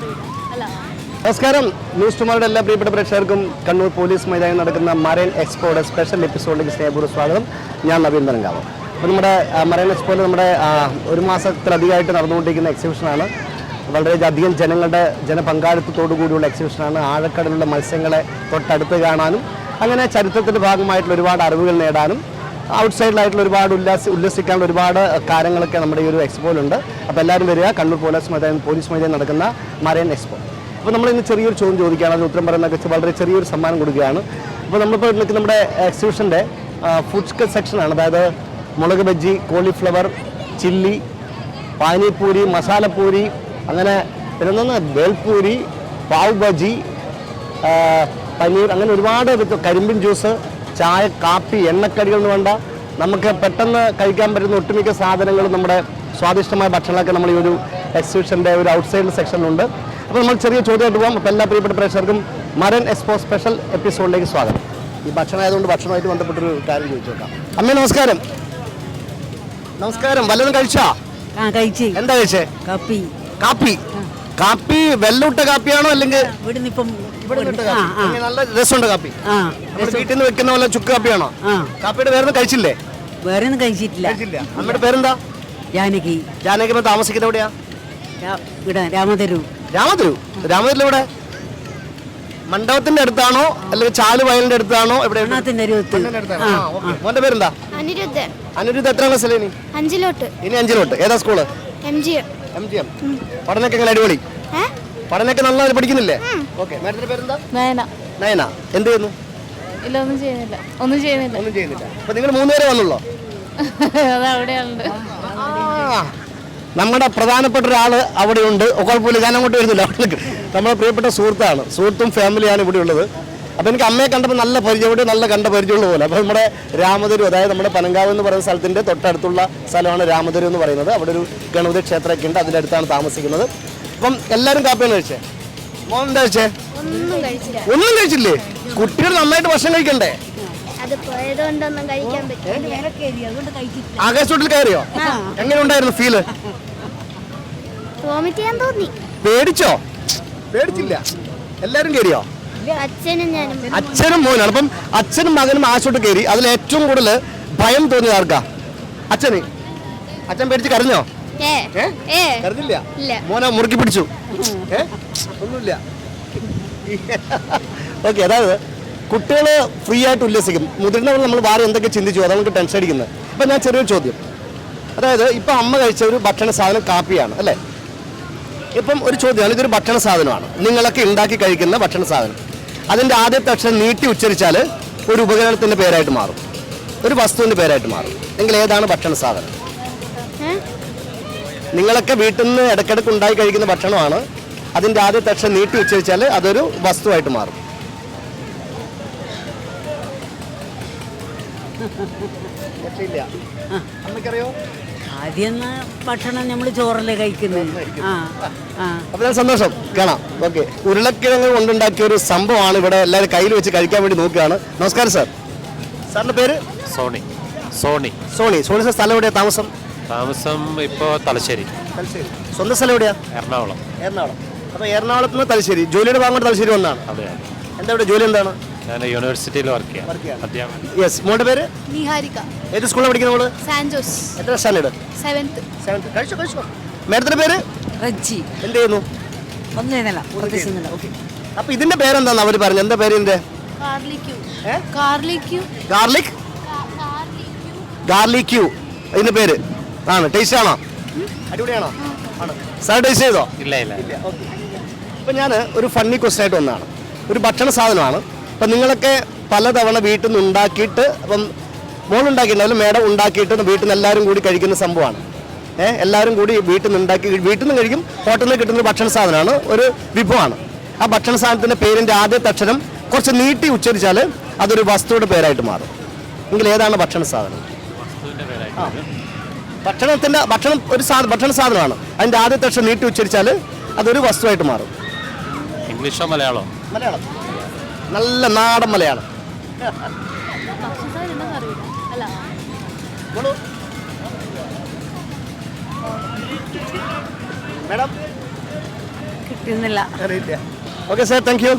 നമസ്കാരം. ന്യൂസ് ടുമാരുടെ എല്ലാ പ്രിയപ്പെട്ട പ്രേക്ഷകർക്കും കണ്ണൂർ പോലീസ് മൈതാനം നടക്കുന്ന മറൈൻ എക്സ്പോയുടെ സ്പെഷ്യൽ എപ്പിസോഡിലേക്ക് സ്നേഹപൂർവ സ്വാഗതം. ഞാൻ നവീൻ തരങ്കാവ് അപ്പോൾ നമ്മുടെ മറൈൻ എക്സ്പോയിൽ നമ്മുടെ ഒരു മാസത്തിലധികമായിട്ട് നടന്നുകൊണ്ടിരിക്കുന്ന എക്സിബിഷനാണ്. വളരെയധികം ജനങ്ങളുടെ ജനപങ്കാളിത്തത്തോടു കൂടിയുള്ള എക്സിബിഷനാണ്. ആഴക്കടലുള്ള മത്സ്യങ്ങളെ തൊട്ടടുത്ത് കാണാനും അങ്ങനെ ചരിത്രത്തിന്റെ ഭാഗമായിട്ടുള്ള ഒരുപാട് അറിവുകൾ നേടാനും ഔട്ട്സൈഡിലായിട്ടുള്ള ഒരുപാട് ഉല്ലാസ ഉല്ലസിക്കാനുള്ള ഒരുപാട് കാര്യങ്ങളൊക്കെ നമ്മുടെ ഈ ഒരു എക്സ്പോയിലുണ്ട് അപ്പോൾ എല്ലാവരും വരിക. കണ്ണൂർ പോലീസ് മൈതാനം പോലീസ് മൈതാനം നടക്കുന്ന മറൈൻ എക്സ്പോ അപ്പോൾ നമ്മൾ ഇന്ന് ചെറിയൊരു ചോദ്യം ചോദിക്കുകയാണ്. അതിന് ഉത്തരം പറയുന്ന വളരെ ചെറിയൊരു സമ്മാനം കൊടുക്കുകയാണ്. അപ്പോൾ നമ്മളിപ്പോൾ നിൽക്കുന്ന നമ്മുടെ എക്സിബിഷന്റെ ഫുഡ് സെക്ഷനാണ് അതായത് മുളക് ബജ്ജി കോളിഫ്ലവർ ചില്ലി പാനിപ്പൂരി മസാലപ്പൂരി അങ്ങനെ പിന്നെ ബേൽപൂരി പാവ് ബജി പനീർ അങ്ങനെ ഒരുപാട് കരിമ്പിൻ ജ്യൂസ് ചായ കാപ്പി എണ്ണക്കടികൾ എന്ന് വേണ്ട. നമുക്ക് പെട്ടെന്ന് കഴിക്കാൻ പറ്റുന്ന ഒട്ടുമിക്ക സാധനങ്ങളും നമ്മുടെ സ്വാദിഷ്ടമായ ഭക്ഷണമൊക്കെ നമ്മൾ ഈ ഒരു എക്സിബിഷന്റെ ഒരു ഔട്ട്സൈഡ് സെക്ഷനിലുണ്ട് അപ്പോൾ നമ്മൾ ചെറിയ ചോദ്യമായിട്ട് പോകാം അപ്പോൾ എല്ലാ പ്രിയപ്പെട്ട പ്രേക്ഷകർക്കും മരൻ എക്സ്പോ സ്പെഷ്യൽ എപ്പിസോഡിലേക്ക് സ്വാഗതം. ഈ ഭക്ഷണം ആയതുകൊണ്ട് ഭക്ഷണമായിട്ട് ബന്ധപ്പെട്ടൊരു കാര്യം ചോദിച്ചു നോക്കാം. അമ്മേ നമസ്കാരം. നമസ്കാരം. വല്ലതും കഴിച്ചാ? ആ കഴിച്ച്. എന്താ കഴിച്ചേ? കാപ്പി. കാപ്പി. കാപ്പി വെല്ലിട്ട കാപ്പിയാണോ അല്ലെങ്കിൽ ഇവിടുന്ന് ഇപ്പം ഇവിടെ നല്ല രസമുണ്ട് കാപ്പി. ആ നമ്മുടെ വീട്ടിൽ നിന്ന് വെക്കുന്ന പോലെ ചുക്ക് കാപ്പിയാണോ? ആ. കാപ്പിയുടെ വേറെ കഴിച്ചില്ലേ? വേറെ ഒന്നും കഴിച്ചിട്ടില്ല. കഴിച്ചില്ല. അമ്മയുടെ പേരെന്താ? ജാനകി. ജാനകി ഇപ്പൊ താമസിക്കുന്നത് എവിടെയാ? ഇവിടെ രാമതരു രാമതിരു രാമതിരിൽ എവിടെ? മണ്ഡപത്തിന്റെ അടുത്താണോ? അല്ലെങ്കിൽ ചാൽ വയലിന്റെ അടുത്താണോ? ആ, മോന്റെ പേരെന്താ? അനിരുദ്ധൻ. അനിരുദ്ധ എത്ര ക്ലാസ്സിലെ ഇനി? അഞ്ചിലോട്ട്. ഇനി അഞ്ചിലോട്ട്. ഏതാ school? M G M. M G M. പഠനമൊക്കെ എങ്ങനെ അടിപൊളി? പഠനമൊക്കെ നന്നായി പഠിക്കുന്നില്ലേ? ഓക്കെ മേഡത്തിന്റെ പേരെന്താ? നയന. നയന. എന്ത് ചെയ്യുന്നു? ഇല്ല ഒന്നും ചെയ്യുന്നില്ല. ഒന്നും ചെയ്യുന്നില്ല. ഒന്നും ചെയ്യുന്നില്ല. അപ്പൊ നിങ്ങൾ മൂന്നുപേരെ വന്നുള്ളോ? അതവിടെയുണ്ട് നമ്മുടെ പ്രധാനപ്പെട്ട ഒരാൾ അവിടെ ഉണ്ട് കുഴപ്പമില്ല ഞാൻ അങ്ങോട്ട് വരുന്നില്ല. അവിടെ നമ്മുടെ പ്രിയപ്പെട്ട സുഹൃത്താണ്. സുഹൃത്തും ഫാമിലിയാണ് ഇവിടെ ഉള്ളത്. അപ്പോൾ എനിക്ക് അമ്മയെ കണ്ടപ്പോൾ നല്ല പരിചയം ഇവിടെ നല്ല കണ്ട പരിചയമുള്ള പോലെ. അപ്പോൾ നമ്മുടെ രാമതരു അതായത് നമ്മുടെ പനങ്കാവ് എന്ന് പറയുന്ന സ്ഥലത്തിന്റെ തൊട്ടടുത്തുള്ള സ്ഥലമാണ് രാമതരു എന്ന് പറയുന്നത്. അവിടെ ഒരു ഗണപതി ക്ഷേത്രമൊക്കെ ഉണ്ട്. അതിന്റെ അടുത്താണ് താമസിക്കുന്നത്. അപ്പം എല്ലാവരും കാപ്പിയാണ് കഴിച്ചേ? മോൻ എന്താ കഴിച്ചേ? ഒന്നും കഴിച്ചില്ല. ഒന്നും കഴിച്ചില്ലേ? കുട്ടികൾ നന്നായിട്ട് ഭക്ഷണം കഴിക്കണ്ടേ? അത് പോയതുകൊണ്ടൊന്നും കഴിക്കാൻ പറ്റില്ല. ആകാശത്തോട്ടിൽ കയറിയോ? എങ്ങനെ ഉണ്ടായിരുന്നു ഫീൽ വോമിറ്റ് ചെയ്യാൻ തോന്നി. പേടിച്ചോ? പേടിച്ചില്ല. എല്ലാരും കയറിയോ? അച്ഛനും ഞാനും. അച്ഛനും മോനാണ് അപ്പം അച്ഛനും മകനും ആശോട്ട് കയറി. അതിൽ ഏറ്റവും കൂടുതൽ ഭയം തോന്നിയത് ആർക്കാ? അച്ഛന്. അച്ഛൻ പേടിച്ച് കരഞ്ഞോ? ഇല്ല. മോനെ മുറുക്കി പിടിച്ചു. ഏ? ഒന്നുമില്ല. ഓക്കെ അതായത് കുട്ടികൾ ഫ്രീ ആയിട്ട് ഉല്ലസിക്കും. മുതിർന്നവർ നമ്മൾ വേറെ എന്തൊക്കെ ചിന്തിച്ചു അതാണ് നമുക്ക് ടെൻഷൻ അടിക്കുന്നത്. അപ്പം ഞാൻ ചെറിയൊരു ചോദ്യം. അതായത് ഇപ്പം അമ്മ കഴിച്ച ഒരു ഭക്ഷണ സാധനം കാപ്പിയാണ് അല്ലേ? ഇപ്പം ഒരു ചോദ്യമാണ് ഇതൊരു ഭക്ഷണ സാധനമാണ്. നിങ്ങളൊക്കെ ഉണ്ടാക്കി കഴിക്കുന്ന ഭക്ഷണ സാധനം. അതിന്റെ ആദ്യത്തെ അക്ഷരം നീട്ടി ഉച്ചരിച്ചാൽ ഒരു ഉപകരണത്തിന്റെ പേരായിട്ട് മാറും. ഒരു വസ്തുവിന്റെ പേരായിട്ട് മാറും. എങ്കിൽ ഏതാണ് ഭക്ഷണ സാധനം? നിങ്ങളൊക്കെ വീട്ടിൽ നിന്ന് ഇടയ്ക്കിടയ്ക്ക് ഉണ്ടായി കഴിക്കുന്ന ഭക്ഷണമാണ്. അതിന്റെ ആദ്യ തക്ഷ നീട്ടി ഉച്ചരിച്ചാൽ അതൊരു വസ്തുവായിട്ട് മാറും. ആദ്യം ഭക്ഷണം നമ്മൾ ചോറല്ലേ കഴിക്കുന്നത് ഞാൻ സന്തോഷം. കാണാം. ഓക്കെ. ഉരുളക്കിഴങ്ങ് കൊണ്ടുണ്ടാക്കിയ ഒരു സംഭവമാണ് ഇവിടെ എല്ലാവരും കയ്യിൽ വെച്ച് കഴിക്കാൻ വേണ്ടി നോക്കുകയാണ്. നമസ്കാരം സാർ. സാറിന്റെ പേര്? സോണി. സോണി. സോണി. സോണി സാർ സ്ഥലം എവിടെയാണ് താമസം? താമസം ഇപ്പോ തലശ്ശേരി. തലശ്ശേരി. സ്വന്തം സ്ഥലം എവിടെയാ? എറണാകുളം. എറണാകുളം. അപ്പോൾ എറണാകുളത്ത് നിന്ന് തലശ്ശേരി. ജോലിയുടെ ഭാഗം തലശ്ശേരി വന്നാണ് അതെ എന്താ ഇവിടെ ജോലി എന്താണ്? ഞാൻ യൂണിവേഴ്സിറ്റിയിൽ വർക്ക് ചെയ്യാം. അധ്യാപകൻ. യെസ് മോളുടെ പേര്? നിഹാരിക. ഏത് സ്കൂളിൽ പഠിക്കുന്ന മോൾ? San Jose. എത്ര സ്റ്റാൻഡേർഡ് സെവൻത്ത് സെവൻത്ത് കഴിച്ചോ കഴിച്ചോ. മേഡത്തിന്റെ പേര്? റജ്ജി. എന്ത് ചെയ്യുന്നു? ഒന്നും ചെയ്യുന്നില്ല. പ്രത്യേകിച്ചൊന്നുമില്ല അപ്പൊ ഇതിന്റെ പേരെന്താന്ന് അവർ പറഞ്ഞു എന്താ പേര് ഇതിന്റെ? ഗാർലിക്? ഗാർലിക് ഗാർലിക് ഇതിന്റെ പേര്? ആണ്. ടേസ്റ്റ് ആണോ? അടിപൊളിയാണോ? ആണ്. സാർ ടേസ്റ്റ് ചെയ്തോ? ഇല്ല ഇല്ല ഇപ്പം ഞാൻ ഒരു ഫണ്ണി ക്വസ്റ്റൻ ആയിട്ട് വന്നതാണ്. ഒരു ഭക്ഷണ സാധനമാണ്. അപ്പം നിങ്ങളൊക്കെ പലതവണ വീട്ടിൽ നിന്ന് ഉണ്ടാക്കിയിട്ട് അപ്പം മോളുണ്ടാക്കിയിട്ടുണ്ടാവില്ല മേഡം ഉണ്ടാക്കിയിട്ട് വീട്ടിൽ നിന്ന് എല്ലാവരും കൂടി കഴിക്കുന്ന സംഭവമാണ്. ഏഹ് എല്ലാവരും കൂടി വീട്ടിൽ നിന്ന് ഉണ്ടാക്കി വീട്ടിൽ നിന്ന് കഴിക്കും ഹോട്ടലിൽ നിന്ന് കിട്ടുന്ന ഭക്ഷണ സാധനമാണ് ഒരു വിഭവമാണ്. ആ ഭക്ഷണ സാധനത്തിന്റെ പേരിന്റെ ആദ്യത്തെ അക്ഷരം കുറച്ച് നീട്ടി ഉച്ചരിച്ചാൽ അതൊരു വസ്തുവിടെ പേരായിട്ട് മാറും. എങ്കിൽ ഏതാണ് ഭക്ഷണ സാധനം? ഭക്ഷണത്തിന്റെ ഭക്ഷണം ഒരു സാധ ഭക്ഷണ സാധനമാണ്. അതിന്റെ ആദ്യത്തെ അക്ഷരം നീട്ടി ഉച്ചരിച്ചാൽ അതൊരു വസ്തുവായിട്ട് മാറും. ഇംഗ്ലീഷോ മലയാളോ? മലയാളം. നല്ല നാടൻ മലയാളം. മേഡം? കിട്ടുന്നില്ല. അറിയില്ല. Okay sir thank U